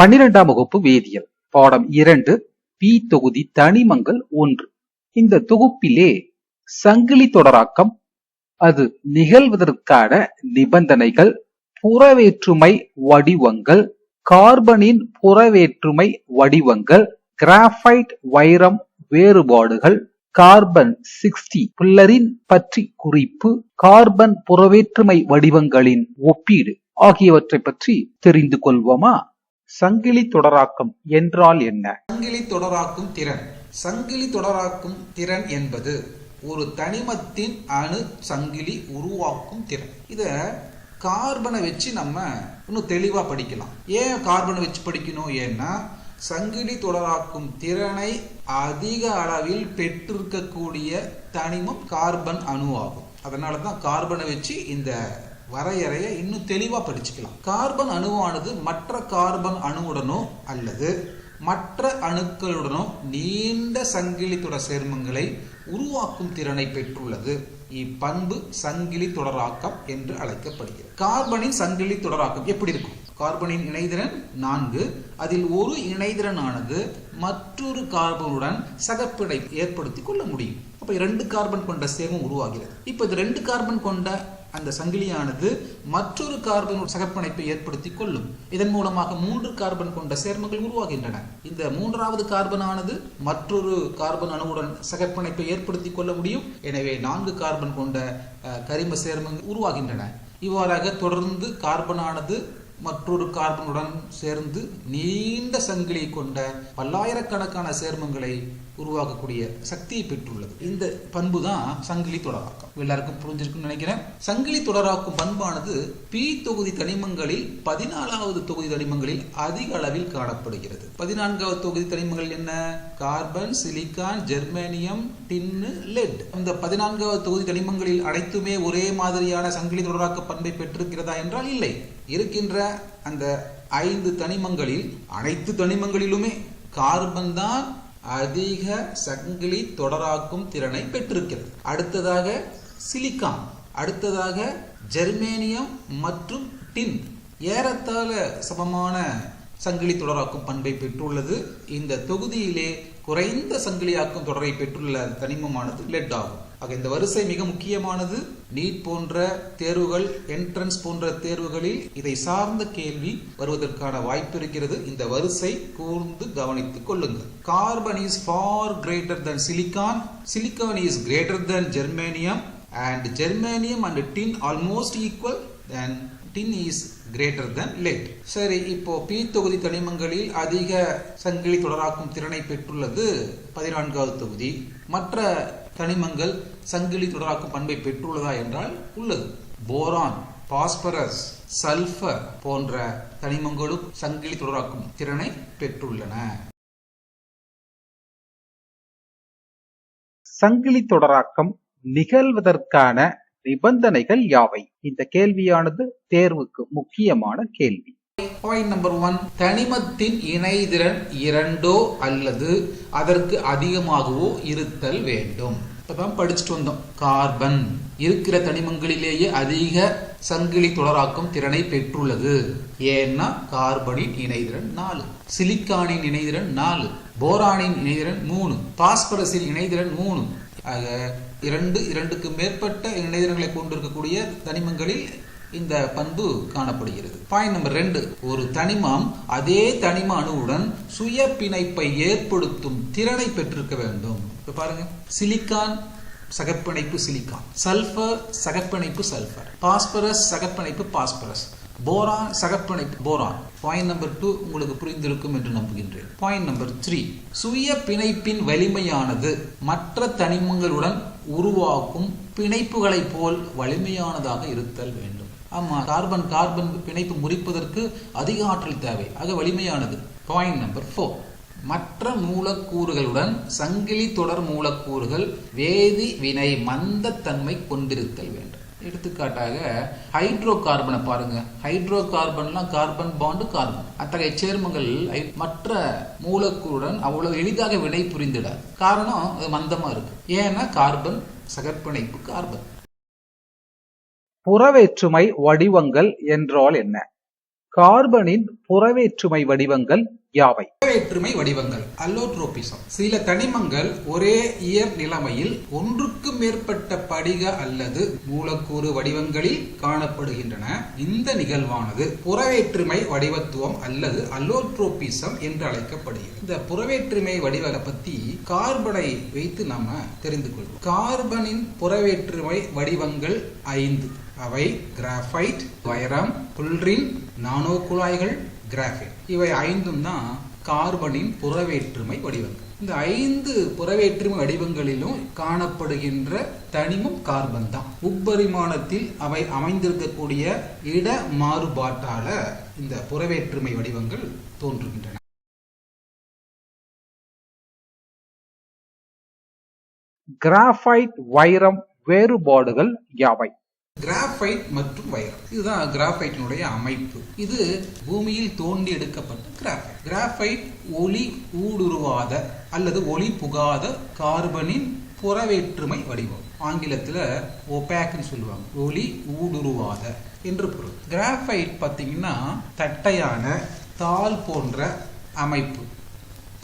பன்னிரெண்டாம் வகுப்பு வேதியியல். பாடம் இரண்டு பி தொகுதி தனிமங்கள் ஒன்று. இந்த தொகுப்பிலே சங்கிலி தொடராக்கம் அது நிகழ்வதற்கான நிபந்தனைகள் புறவேற்றுமை வடிவங்கள் கார்பனின் புறவேற்றுமை வடிவங்கள் கிராஃபைட் வைரம் வேறுபாடுகள் கார்பன் சிக்ஸ்டி பில்லரின் பற்றி குறிப்பு கார்பன் புறவேற்றுமை வடிவங்களின் ஒப்பீடு ஆகியவற்றை பற்றி தெரிந்து கொள்வோமா? சங்கிலி தொடராக்கம் என்றால் என்ன? சங்கிலி தொடராக்கும் திறன். சங்கிலி தொடராக்கும் திறன் என்பது ஒரு தனிமத்தின் அணு சங்கிலி உருவாக்கும் திறன். இத கார்பனை வச்சு நம்ம இன்னும் தெளிவா படிக்கலாம். ஏன் கார்பனை வச்சு படிக்கணும்? ஏன்னா சங்கிலி தொடராக்கும் திறனை அதிக அளவில் பெற்றிருக்கக்கூடிய தனிமம் கார்பன் அணு ஆகும் அதனால தான் கார்பனை வச்சு இந்த வரையறையை இன்னும் தெளிவாக படிச்சுக்கலாம். கார்பன் அணுவானது மற்ற கார்பன் அணுவுடனோ அல்லது மற்ற அணுக்களுடனோ நீண்ட சங்கிலி தொடர் சேர்மங்களை உருவாக்கும் திறனை பெற்றுள்ளது. இப்பண்பு சங்கிலி தொடராக்கம் என்று அழைக்கப்படுகிறது. கார்பனின் சங்கிலி தொடராக்கம் எப்படி இருக்கும்? கார்பனின் இணைதிறன் நான்கு. அதில் ஒரு இணைதிறனானது மற்றொரு கார்பனுடன் சகப்பிடை ஏற்படுத்தி கொள்ள முடியும். அப்ப இரண்டு கார்பன் கொண்ட சேர்மம் உருவாகிறது. இப்போ இது ரெண்டு கார்பன் கொண்ட அந்த சங்கிலியானது மற்றொரு கார்பன் சகப்பிணைப்பை ஏற்படுத்தி கொள்ளும். இதன் மூலமாக மூன்று கார்பன் கொண்ட சேர்மங்கள் உருவாகின்றன. இந்த மூன்றாவது கார்பனானது மற்றொரு கார்பன் அணுவுடன் சகப்பிணைப்பை ஏற்படுத்தி கொள்ள முடியும். எனவே நான்கு கார்பன் கொண்ட கரிம சேர்மங்கள் உருவாகின்றன. இவ்வாறாக தொடர்ந்து கார்பனானது மற்றொரு கார்பனுடன் சேர்ந்து நீண்ட சங்கிலி கொண்ட பல்லாயிரக்கணக்கான சேர்மங்களை உருவாக்கக்கூடிய சக்தியை பெற்றுள்ளது. இந்த பண்பு தான் சங்கிலி தொடராக்கம். எல்லாருக்கும் புரிஞ்சிருக்குன்னு நினைக்கிறேன். சங்கிலி தொடராக்கும் பண்பானது பி தொகுதி தனிமங்களில் பதினாலாவது தொகுதி தனிமங்களில் அதிக அளவில் காணப்படுகிறது. பதினான்காவது தொகுதி தனிமங்கள் என்ன? Carbon silicon germanium tin lead. இந்த பதினான்காவது தொகுதி தனிமங்களில் அனைத்துமே ஒரே மாதிரியான சங்கிலி தொடராக்க பண்பை பெற்றிருக்கிறதா என்றால் இல்லை. இருக்கின்ற அந்த ஐந்து தனிமங்களில் அனைத்து தனிமங்களிலுமே கார்பன் தான் அதிக சங்கிலி தொடராக்கும் திறனை பெற்றிருக்கிறது. அடுத்ததாக சிலிக்கான் அடுத்ததாக ஜெர்மேனியம் மற்றும் டின். ஏறத்தாழ சமமான சங்கிலி தொடராக்கும் பண்பை பெற்றுள்ளது. இந்த தொகுதியிலே குறைந்த சங்கிலியாக்கும் தொடரை பெற்றுள்ள தனிமமானது லெட் ஆகும். ஆக இந்த வரிசை மிக முக்கியமானது. நீட் போன்ற தேர்வுகள் என்ட்ரன்ஸ் போன்ற தேர்வுகளில் இதை சார்ந்த கேள்வி வருவதற்கான வாய்ப்பு இருக்கிறது. இந்த வரிசை கூர்ந்து கவனித்துக் கொள்ளுங்கள். Carbon is far greater than silicon silicon is greater than germanium and germanium and tin almost equal then tin is greater than lead. சரி இப்போ பி தொகுதி தனிமங்களில் அதிக சங்கிலி தொடராக்கும் திறனை பெற்றுள்ளது. பதினான்காவது தொகுதி. மற்ற தனிமங்கள் சங்கிலி தொடராக்கும் பண்பை பெற்றுள்ளதா என்றால் உள்ளது. போரான் பாஸ்பரஸ் சல்பர் போன்ற தனிமங்களும் சங்கிலி தொடராக்கும் திறனை பெற்றுள்ளன. சங்கிலி தொடராக்கம் நிகழ்வதற்கான நிபந்தனைகள் யாவை? இந்த கேள்வியானது தேர்வுக்கு முக்கியமான கேள்வி. பாயிண்ட் நம்பர் ஒன் தனிமத்தின் இணைதிறன் இரண்டோ அல்லது அதற்கு அதிகமாகவோ இருத்தல் வேண்டும். இப்பதான் படிச்சுட்டு வந்தோம். கார்பன் இருக்கிற தனிமங்களிலேயே அதிக சங்கிலி தொடராக்கும் திறனை பெற்றுள்ளது. ஏன்னா கார்பனின் இணைதிறன் நாலு. சிலிக்கானின் இணைதிறன் நாலு. போரானின் இணைதிறன் மூணு. பாஸ்பரஸின் இணைதிறன் மூணு. ஆக இரண்டு இரண்டுக்கு மேற்பட்ட இணைதிறங்களை கொண்டிருக்கக்கூடிய தனிமங்களில் இந்த பண்பு காணப்படுகிறது. பாயிண்ட் நம்பர் ரெண்டு ஒரு தனிமம் அதே தனிம அணுவுடன் சுய பிணைப்பை ஏற்படுத்தும் திறனை பெற்றிருக்க வேண்டும். இப்போ பாருங்க. சிலிக்கான் சகப்பிணைப்பு சிலிக்கான் சல்ஃபர் சகப்பிணைப்பு சல்ஃபர் பாஸ்பரஸ் சகப்பிணைப்பு பாஸ்பரஸ் போரான் சகப்பிணைப்பு போரான் பாயிண்ட் நம்பர் டூ உங்களுக்கு புரிந்திருக்கும் என்று நம்புகின்றேன். பாயிண்ட் நம்பர் த்ரீ சுய பிணைப்பின் வலிமையானது மற்ற தனிமங்களுடன் உருவாக்கும் பிணைப்புகளைப் போல் வலிமையானதாக இருத்தல் வேண்டும். ஆமாம் கார்பன் கார்பன் பிணைப்பு முறிப்பதற்கு அதிக ஆற்றல் தேவை. ஆக வலிமையானது. பாயிண்ட் நம்பர் ஃபோர் மற்ற மூலக்கூறுகளுடன் சங்கிலி தொடர் மூலக்கூறுகள் வேதி வினை மந்தத்தன்மை கொண்டிருத்தல் வேண்டும். எடுத்துக்காட்டாக ஹைட்ரோ கார்பனை பாருங்க. ஹைட்ரோ கார்பன்லாம் கார்பன் பாண்டு கார்பன் அத்தகைய சேர்மங்கள் மற்ற மூலக்கூறுடன் அவ்வளவு எளிதாக வினை புரிந்திடாது. காரணம் அது மந்தமா இருக்கு. ஏன்னா கார்பன் சகற்பிணைப்பு கார்பன் புறவேற்றுமை வடிவங்கள் என்றால் என்ன? கார்பனின் புறவேற்றுமை வடிவங்கள் யாவை? வேற்றுமை வடிவங்கள் அல்லோட்ரோபிசம் சில தனிமங்கள் ஒரே இயற் நிலைமையில் ஒன்றுக்கு மேற்பட்ட படிக அல்லது மூலக்கூறு வடிவங்களில் காணப்படுகின்றன. இந்த நிகழ்வானது புறவேற்றுமை வடிவத்துவம் அல்லது அல்லோட்ரோபிசம் என்று அழைக்கப்படுகிறது. இந்த புறவேற்றுமை வடிவங்களை பத்தி கார்பனை வைத்து நாம தெரிந்து கொள்வோம். கார்பனின் புறவேற்றுமை வடிவங்கள் ஐந்து. அவை கிராஃபைட் வைரம் புல்ரின் நானோ குழாய்கள் கிராஃபைட் இவை ஐந்தும் தான் கார்பனின் புறவேற்றுமை வடிவங்கள். இந்த ஐந்து புறவேற்றுமை வடிவங்களிலும் காணப்படுகின்ற தனிமம் கார்பன் தான். முப்பரிமாணத்தில் அவை அமைந்திருக்கக்கூடிய இட மாறுபாட்டால இந்த புறவேற்றுமை வடிவங்கள் தோன்றுகின்றன. கிராஃபைட் வைரம் வேறுபாடுகள் யாவை? கிராஃபைட் மற்றும் வைரம். இதுதான் கிராஃபைட்டினுடைய அமைப்பு. இது பூமியில் தோண்டி எடுக்கப்பட்ட கிராஃபைட் கிராஃபைட் ஒளி ஊடுருவாத அல்லது ஒளி புகாத கார்பனின் புறவேற்றுமை வடிவம். ஆங்கிலத்தில் ஒபேக்னு சொல்லுவாங்க. ஒளி ஊடுருவாத என்று பொருள். கிராஃபைட் பார்த்தீங்கன்னா தட்டையான தாள் போன்ற அமைப்பு.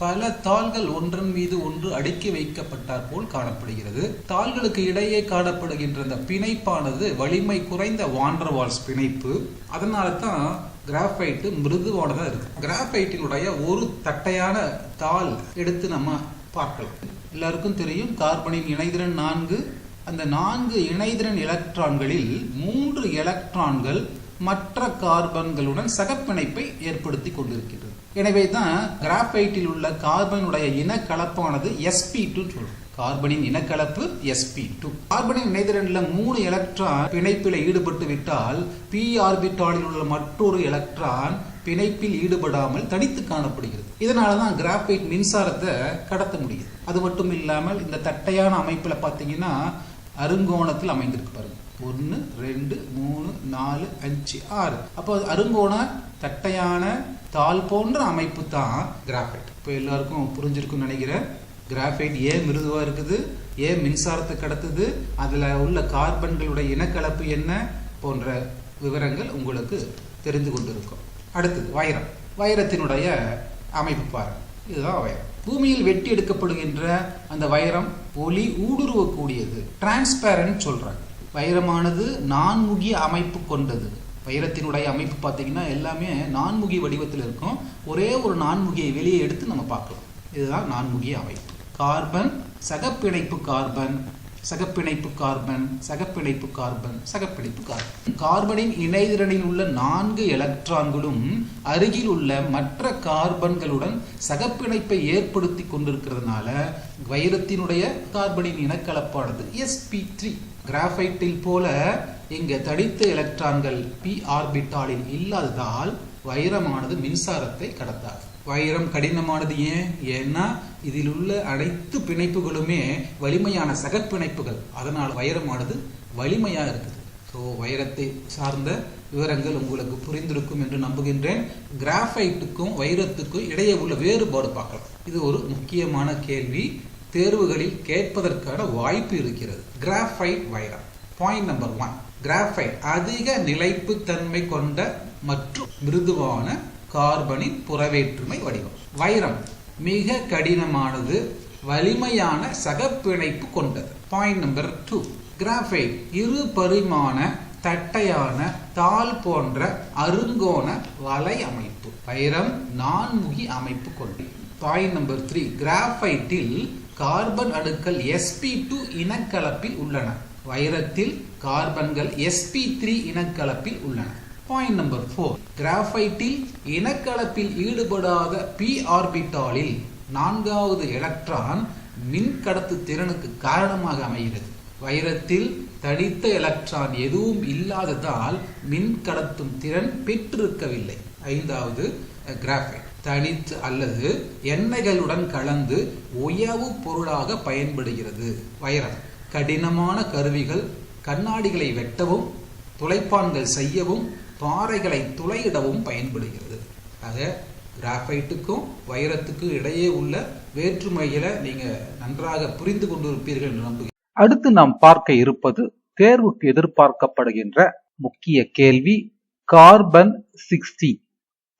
பல தாள்கள் ஒன்றன் மீது ஒன்று அடுக்கி வைக்கப்பட்டார் போல் காணப்படுகிறது. தாள்களுக்கு இடையே காணப்படுகின்ற அந்த பிணைப்பானது வலிமை குறைந்த வாண்டர்வால்ஸ் பிணைப்பு. அதனால தான் கிராஃபைட்டு மிருதுவானதாக இருக்கு கிராஃபைட்டினுடைய ஒரு தட்டையான தாள் எடுத்து நம்ம பார்க்கலாம். எல்லாருக்கும் தெரியும் கார்பனின் இணைதிறன் நான்கு. அந்த நான்கு இணைதிறன் எலக்ட்ரான்களில் மூன்று எலக்ட்ரான்கள் மற்ற கார்பன்களுடன் சகப்பிணைப்பை ஏற்படுத்தி கொண்டிருக்கிறது எனவே தான் கிராஃபைட்டில் உள்ள கார்பனுடைய இனக்கலப்பானது எஸ்பி டூ சொல்றோம். கார்பனின் இனக்கலப்பு எஸ்பி டூ கார்பனின் இணைதிரன்ல மூணு எலக்ட்ரான் பிணைப்பில் ஈடுபட்டு விட்டால் பி ஆர்பிட்டாலில் உள்ள மற்றொரு எலக்ட்ரான் பிணைப்பில் ஈடுபடாமல் தனித்து காணப்படுகிறது. இதனால தான் கிராஃபைட் மின்சாரத்தை கடத்த முடியுது. அது மட்டும் இல்லாமல் இந்த தட்டையான அமைப்பில் பார்த்தீங்கன்னா அருங்கோணத்தில் அமைந்திருக்கு பாருங்கள் ஒன்று ரெண்டு மூணு நாலு அஞ்சு ஆறு. அப்போ அருங்கோண தட்டையான தாள் போன்ற அமைப்பு தான் கிராஃபைட் இப்போ எல்லாருக்கும் புரிஞ்சிருக்கும்னு நினைக்கிறேன். கிராஃபைட் ஏன் மிருதுவாக இருக்குது? ஏன் மின்சாரத்தை கடத்துது? அதில் உள்ள கார்பன்களுடைய இனக்கலப்பு என்ன? போன்ற விவரங்கள் உங்களுக்கு தெரிந்து கொண்டிருக்கும். அடுத்தது வைரம். வைரத்தினுடைய அமைப்பு பாருங்கள் இதுதான் வைரம். பூமியில் வெட்டி எடுக்கப்படுகின்ற அந்த வைரம் ஒளி ஊடுருவக்கூடியது. டிரான்ஸ்பேரண்ட் சொல்கிறாங்க வைரமானது நான்முகிய அமைப்பு கொண்டது. வைரத்தினுடைய அமைப்பு பார்த்தீங்கன்னா எல்லாமே நான்முகி வடிவத்தில் இருக்கும். ஒரே ஒரு நான்முகியை வெளியே எடுத்து நம்ம பார்க்கலாம். இதுதான் நான்முகிய அமைப்பு. கார்பன் சகப்பிணைப்பு கார்பன். சகப்பிணைப்பு கார்பன் சகப்பிணைப்பு கார்பன் சகப்பிணைப்பு கார்பன். கார்பனின் இணைதிறனில் உள்ள நான்கு எலக்ட்ரான்களும் அருகில் உள்ள மற்ற கார்பன்களுடன் சகப்பிணைப்பை ஏற்படுத்தி கொண்டிருக்கிறதுனால வைரத்தினுடைய கார்பனின் இனக்கலப்பானது எஸ்பி த்ரீ கிராஃபைட்டில் போல இங்கே தடித்த எலக்ட்ரான்கள் பி ஆர்பிட்டாலில் இல்லாததால் வைரமானது மின்சாரத்தை கடத்தாது. வைரம் கடினமானது ஏன்? ஏன்னா இதில் உள்ள அனைத்து பிணைப்புகளுமே வலிமையான சகப்பிணைப்புகள். அதனால் வைரமானது வலிமையாக இருக்குது. ஸோ வைரத்தை சார்ந்த விவரங்கள் உங்களுக்கு புரிந்திருக்கும் என்று நம்புகின்றேன். கிராஃபைட்டுக்கும் வைரத்துக்கும் இடையே உள்ள வேறுபாடு பார்க்கலாம். இது ஒரு முக்கியமான கேள்வி. தேர்வுகளில் கேட்பதற்கான வாய்ப்பு இருக்கிறது. கிராஃபைட் வைரம். பாயிண்ட் நம்பர் ஒன் கிராஃபைட் அதிக நிலைப்புத்தன்மை கொண்ட மற்றும் மிருதுவான கார்பனின் புறவேற்றுமை வடிவம். வைரம் மிக கடினமானது வலிமையான சகப்பிணைப்பு கொண்டது. பாயிண்ட் நம்பர் டூ கிராஃபைட் இரு பரிமாண தட்டையான தாள் போன்ற அருங்கோண வலை அமைப்பு. வைரம் நான்முகி அமைப்பு கொண்டது. பாயிண்ட் நம்பர் த்ரீ கிராஃபைட்டில் கார்பன் அணுக்கள் எஸ்பி டூ இனக்கலப்பில் உள்ளன. வைரத்தில் கார்பன்கள் எஸ்பி த்ரீ இனக்கலப்பில் உள்ளன. பாயிண்ட் நம்பர் ஃபோர் கிராஃபைட்டில் இனக்கலப்பில் ஈடுபடாத பி ஆர்பிட்டாலில் நான்காவது எலக்ட்ரான் மின் கடத்து திறனுக்கு காரணமாக அமைகிறது. வைரத்தில் தடித்த எலக்ட்ரான் எதுவும் இல்லாததால் மின் கடத்தும் திறன் பெற்றிருக்கவில்லை. ஐந்தாவது கிராஃபைட் தனித்து அல்லது எண்ணெய்களுடன் கலந்து உயவு பொருளாக பயன்படுகிறது. வைரம். கடினமான கருவிகள் கண்ணாடிகளை வெட்டவும் துளைப்பான்கள் செய்யவும் பாறைகளை துளையிடவும் பயன்படுகிறது. ஆக கிராஃபைட்டுக்கும் வைரத்துக்கும் இடையே உள்ள வேற்றுமையில நீங்க நன்றாக புரிந்து கொண்டிருப்பீர்கள் நம்புகிறேன். அடுத்து நாம் பார்க்க இருப்பது தேர்வுக்கு எதிர்பார்க்கப்படுகின்ற முக்கிய கேள்வி கார்பன் சிக்ஸ்டி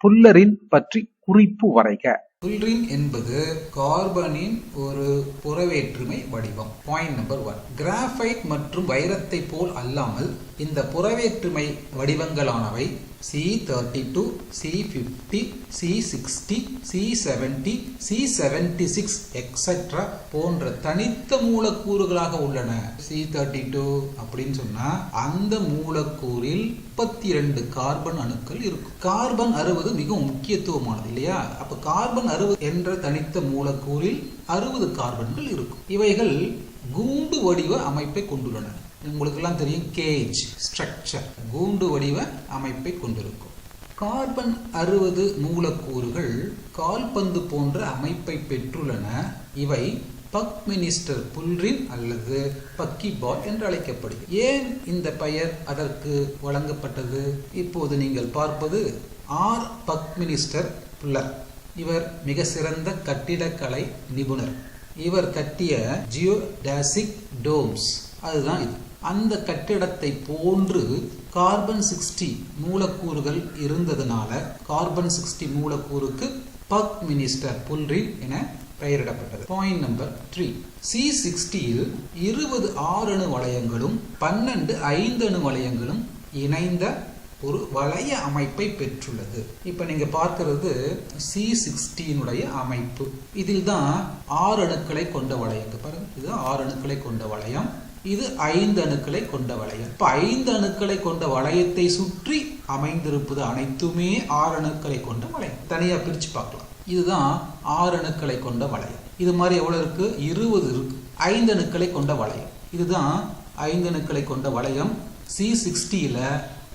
புல்லரின் பற்றி குறிப்பு வரைக. புல்ரின் என்பது கார்பனின் ஒரு புறவேற்றுமை வடிவம். பாயிண்ட் நம்பர் ஒன் கிராஃபைட் மற்றும் வைரத்தை போல் அல்லாமல் இந்த புறவேற்றுமை வடிவங்களானவை C thirty two C fifty C sixty C seventy C seventy six etcetera போன்ற தனித்த மூலக்கூறுகளாக உள்ளன. சி தேர்ட்டி டூ அப்படின்னு சொன்னா அந்த மூலக்கூறில் முப்பத்தி ரெண்டு கார்பன் அணுக்கள் இருக்கும். கார்பன் அறுபது மிகவும் முக்கியத்துவமானது இல்லையா? அப்ப கார்பன் அறுபது என்ற தனித்த மூலக்கூறில் அறுபது கார்பன்கள் இருக்கும். இவைகள் கூண்டு வடிவ அமைப்பை கொண்டுள்ளன. உங்களுக்கெல்லாம் தெரியும் கேஜ் ஸ்ட்ரக்சர் கூண்டு வடிவ அமைப்பை கொண்டிருக்கும். கார்பன் அறுபது மூலக்கூறுகள் கால்பந்து போன்ற அமைப்பை பெற்றுள்ளன. இவை பக் மினிஸ்டர் புல்ரின் அல்லது பக்கி பால் என்று அழைக்கப்படுகிறது. ஏன் இந்த பெயர் அதற்கு வழங்கப்பட்டது? இப்போது நீங்கள் பார்ப்பது ஆர் பக் மினிஸ்டர் புல்லர் இவர் மிக சிறந்த கட்டிடக்கலை நிபுணர். இவர் கட்டிய ஜியோடாசிக் டோம்ஸ் அதுதான் இது. அந்த கட்டிடத்தை போன்று கார்பன் சிக்ஸ்டி மூலக்கூறுகள் இருந்ததுனால கார்பன் சிக்ஸ்டி மூலக்கூறுக்கு பக் மினிஸ்டர் புல்ரின் என பெயரிடப்பட்டது. பாயிண்ட் நம்பர் த்ரீ சி சிக்ஸ்டியில் இருபது ஆறணு வளையங்களும் பன்னெண்டு ஐந்தணு வளையங்களும் இணைந்த ஒரு வளைய அமைப்பை பெற்றுள்ளது. இப்போ நீங்கள் பார்க்கறது சி சிக்ஸ்டீனுடைய அமைப்பு. இதில் தான் ஆறு அணுக்களை கொண்ட வளையம். பாருங்க. இது ஆறு அணுக்களை கொண்ட வளையம். இது ஐந்து அணுக்களை கொண்ட வளையம். இப்போ ஐந்து அணுக்களை கொண்ட வளையத்தை சுற்றி அமைந்திருப்பது அனைத்துமே ஆறு அணுக்களை கொண்ட வளையம். தனியாக பிரித்து பார்க்கலாம். இதுதான் ஆறு அணுக்களை கொண்ட வளையம். இது மாதிரி எவ்வளோ இருக்கு? இருபது இருக்கு. ஐந்து அணுக்களை கொண்ட வளையம். இதுதான் ஐந்து அணுக்களை கொண்ட வளையம். சி சிக்ஸ்டியில்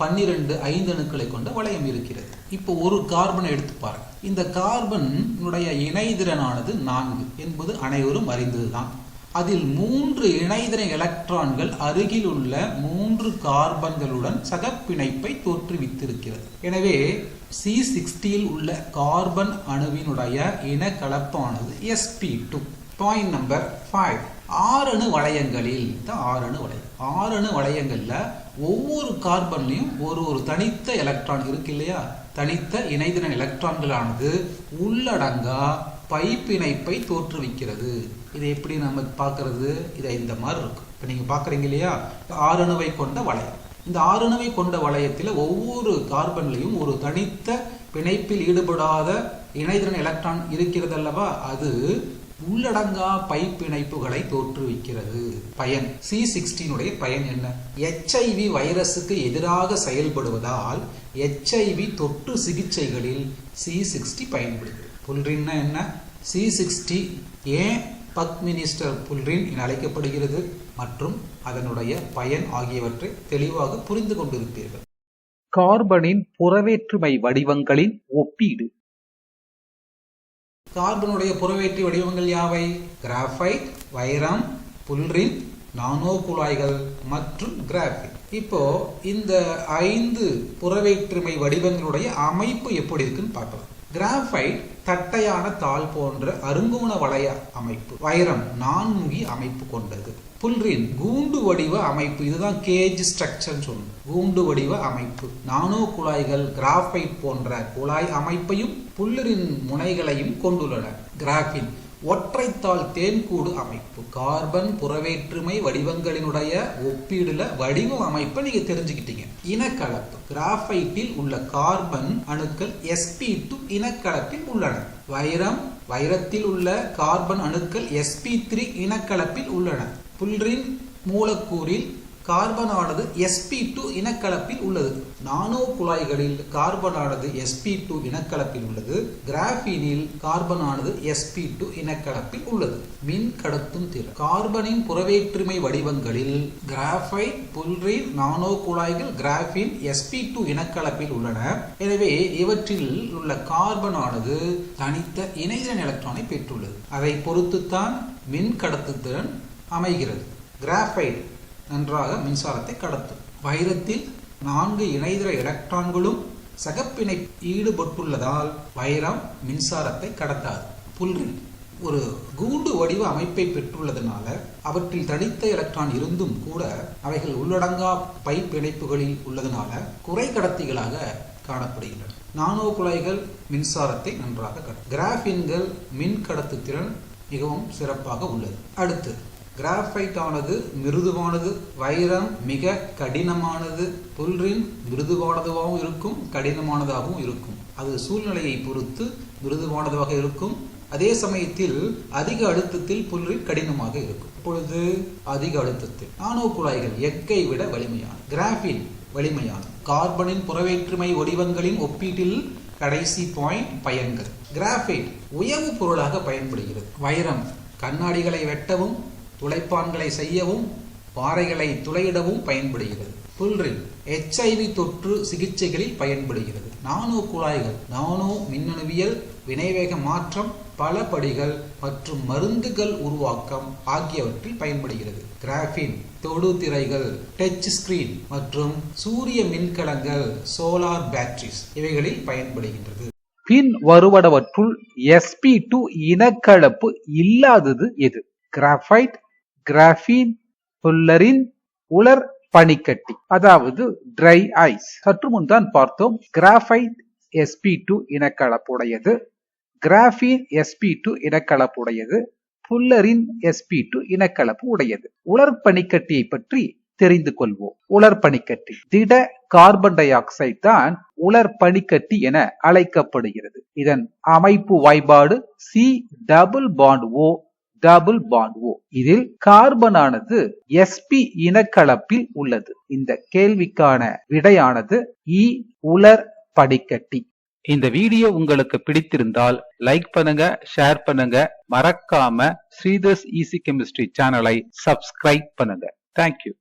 பன்னிரெண்டு ஐந்து அணுக்களை கொண்ட வளையம் இருக்கிறது. இப்போ ஒரு கார்பனை எடுத்து பாருங்க. இந்த கார்பனுடைய இணைதிறனானது நான்கு என்பது அனைவரும் அறிந்ததுதான். அதில் மூன்று இணைதிற எலக்ட்ரான்கள் அருகில் உள்ள மூன்று கார்பன்களுடன் சகப்பிணைப்பை தோற்றுவித்திருக்கிறது. எனவே சி சிக்ஸ்டியில் உள்ள கார்பன் அணுவினுடைய இன கலப்பானது SP two point number five ஆறணு வளையங்களில் தான் ஆறணு வளையம் ஆறணு வளையங்களில் ஒவ்வொரு கார்பன்லையும் ஒரு ஒரு தனித்த எலக்ட்ரான் இருக்கு இல்லையா? தனித்த இணைதின எலக்ட்ரான்களானது உள்ளடங்கா பைப்பிணைப்பை தோற்றுவிக்கிறது. இதை எப்படி நம்ம பார்க்கறது? இதை இந்த மாதிரி இருக்கும் இப்போ நீங்கள் பார்க்குறீங்க இல்லையா? ஆறணுவை கொண்ட வளையம். இந்த ஆறணுவை கொண்ட வளையத்தில் ஒவ்வொரு கார்பன்லையும் ஒரு தனித்த பிணைப்பில் ஈடுபடாத இணைதிறன் எலக்ட்ரான் இருக்கிறது அல்லவா? அது உள்ளடங்கா பைப் பிணைப்புகளை தோற்றுவிக்கிறது. பயன். சி சிக்ஸ்டீனுடைய பயன் என்ன? எச்ஐவி வைரஸுக்கு எதிராக செயல்படுவதால் எச்ஐவி தொற்று சிகிச்சைகளில் சி சிக்ஸ்டி பயன்படுகிறது. புல்ரின்னா என்ன? சி சிக்ஸ்டி ஏன் பத் மினிஸ்டர் புல்ரின் என அழைக்கப்படுகிறது? மற்றும் அதனுடைய பயன் ஆகியவற்றை தெளிவாக புரிந்து கொண்டிருப்பீர்கள். கார்பனின் புறவேற்றுமை வடிவங்களின் ஒப்பீடு. கார்பனுடைய புறவேற்றி வடிவங்கள் யாவை? கிராஃபைட் வைரம் புல்ரின் நானோ குழாய்கள் மற்றும் கிராஃபிட். இப்போ இந்த ஐந்து புறவேற்றுமை வடிவங்களுடைய அமைப்பு எப்படி இருக்குன்னு பார்க்கலாம். கிராஃபைட் தட்டையான தாள் போன்ற அருங்கோண வளைய அமைப்பு. வைரம் நான்முகி அமைப்பு கொண்டது. புல்ரின் கூண்டு வடிவ அமைப்பு. இதுதான் கேஜ் ஸ்ட்ரக்சர் சொல்லணும் கூண்டு வடிவ அமைப்பு. நானோ குழாய்கள் கிராஃபைட் போன்ற குழாய் அமைப்பையும் புல்லரின் முனைகளையும் கொண்டுள்ளன. கிராஃபின் ஒற்றைத்தாள் தேன்கூடு அமைப்பு. கார்பன் புறவேற்றுமை வடிவங்களினுடைய ஒப்பீடுல வடிவ அமைப்பை நீங்க தெரிஞ்சுக்கிட்டீங்க. இனக்கலப்பு. கிராஃபைட்டில் உள்ள கார்பன் அணுக்கள் எஸ்பி டூ இனக்கலப்பில் உள்ளன. வைரம் வைரத்தில் உள்ள கார்பன் அணுக்கள் எஸ்பி த்ரீ இனக்கலப்பில் உள்ளன. புல்ரின் மூலக்கூறில் கார்பனானது எஸ்பி டூ இனக்கலப்பில் உள்ளது. நானோ குழாய்களில் கார்பனானது எஸ்பி டூ இனக்கலப்பில் உள்ளது. கிராஃபீனில் கார்பனானது எஸ்பி டூ இனக்கலப்பில் உள்ளது. மின் கடத்தும் திறன் கார்பனின் புறவேற்றுமை வடிவங்களில் கிராஃபைட் புல்ரின் நானோ குழாய்கள் கிராஃபின் எஸ்பி டூ இனக்கலப்பில் உள்ளன. எனவே இவற்றில் உள்ள கார்பனானது தனித்த இணைதிறன் எலக்ட்ரானை பெற்றுள்ளது. அதை பொறுத்துத்தான் மின் கடத்துத்திறன் அமைகிறது. கிராஃபைட் நன்றாக மின்சாரத்தை கடத்தும். வைரத்தில் நான்கு இணைதிர எலக்ட்ரான்களும் சகப்பிணை ஈடுபட்டுள்ளதால் வைரம் மின்சாரத்தை கடத்தாது. புல்ரின் ஒரு கூண்டு வடிவ அமைப்பை பெற்றுள்ளதனால அவற்றில் தனித்த எலக்ட்ரான் இருந்தும் கூட அவைகள் உள்ளடங்கா பை பிணைப்புகளில் உள்ளதனால குறை கடத்திகளாக காணப்படுகின்றன. நானோ குழாய்கள் மின்சாரத்தை நன்றாக கடத்தும். கிராஃபின்கள் மின் கடத்து திறன் மிகவும் சிறப்பாக உள்ளது. அடுத்து கிராஃபைட் ஆனது மிருதுவானது வைரம் மிக கடினமானது புல்ரின் மிருதுவானதுவாகவும் இருக்கும் கடினமானதாகவும் இருக்கும். அது சூழ்நிலையை பொறுத்து மிருதுவானதாக இருக்கும். அதே சமயத்தில் அதிக அழுத்தத்தில் புல்ரின் கடினமாக இருக்கும். இப்பொழுது அதிக அழுத்தத்தில். நானோ குழாய்கள் எக்கை விட வலிமையான கிராஃபின் வலிமையான கார்பனின் புறவேற்றுமை வடிவங்களின் ஒப்பீட்டில் கடைசி பாயிண்ட் பயன்கள். கிராஃபைட் உயவு பொருளாக பயன்படுகிறது. வைரம் கண்ணாடிகளை வெட்டவும் துளைப்பான்களை செய்யவும் பாறைகளை துளையிடவும் பயன்படுகிறது. புல்ரின் எச்ஐவி தொற்று சிகிச்சைகளில் பயன்படுகிறது. நானோ குழாய்கள் நானோ மின்னணுவியல் வினைவேக மாற்றம் பல படிகள் மற்றும் மருந்துகள் உருவாக்கம் ஆகியவற்றில் பயன்படுகிறது. கிராஃபின் தொடு திரைகள் டச் ஸ்கிரீன் மற்றும் சூரிய மின்கலங்கள் சோலார் பேட்டரிஸ் இவைகளில் பயன்படுகின்றது. பின் வருவனவற்றுள் எஸ்பி டூ இனக்கலப்பு இல்லாதது எது? கிராஃபைட் கிராஃபீன் புல்லரின் உலர் பனிக்கட்டி அதாவது ட்ரை ஐஸ் சற்று முன் தான் பார்த்தோம் கிராஃபைட் எஸ்பி டூ இனக்கலப்புடையது. கிராஃபீன் எஸ்பி டூ இனக்கலப்புடையது. புல்லரின் எஸ்பி டூ இனக்கலப்பு உடையது. உலர் பனிக்கட்டியை பற்றி தெரிந்து கொள்வோம். உலர் பனிக்கட்டி திட கார்பன் டை ஆக்சைடு தான் உலர் பனிக்கட்டி என அழைக்கப்படுகிறது. இதன் அமைப்பு வாய்பாடு C double bond O double bond O இதில் கார்பனானது எஸ்பி இனக்கலப்பில் உள்ளது. இந்த கேள்விக்கான விடையானது இ உலர் படிக்கட்டி. இந்த வீடியோ உங்களுக்கு பிடித்திருந்தால் லைக் பண்ணுங்க ஷேர் பண்ணுங்க. மறக்காம ஸ்ரீதர்ஸ் ஈசி கெமிஸ்ட்ரி சேனலை சப்ஸ்கிரைப் பண்ணுங்க. Thank you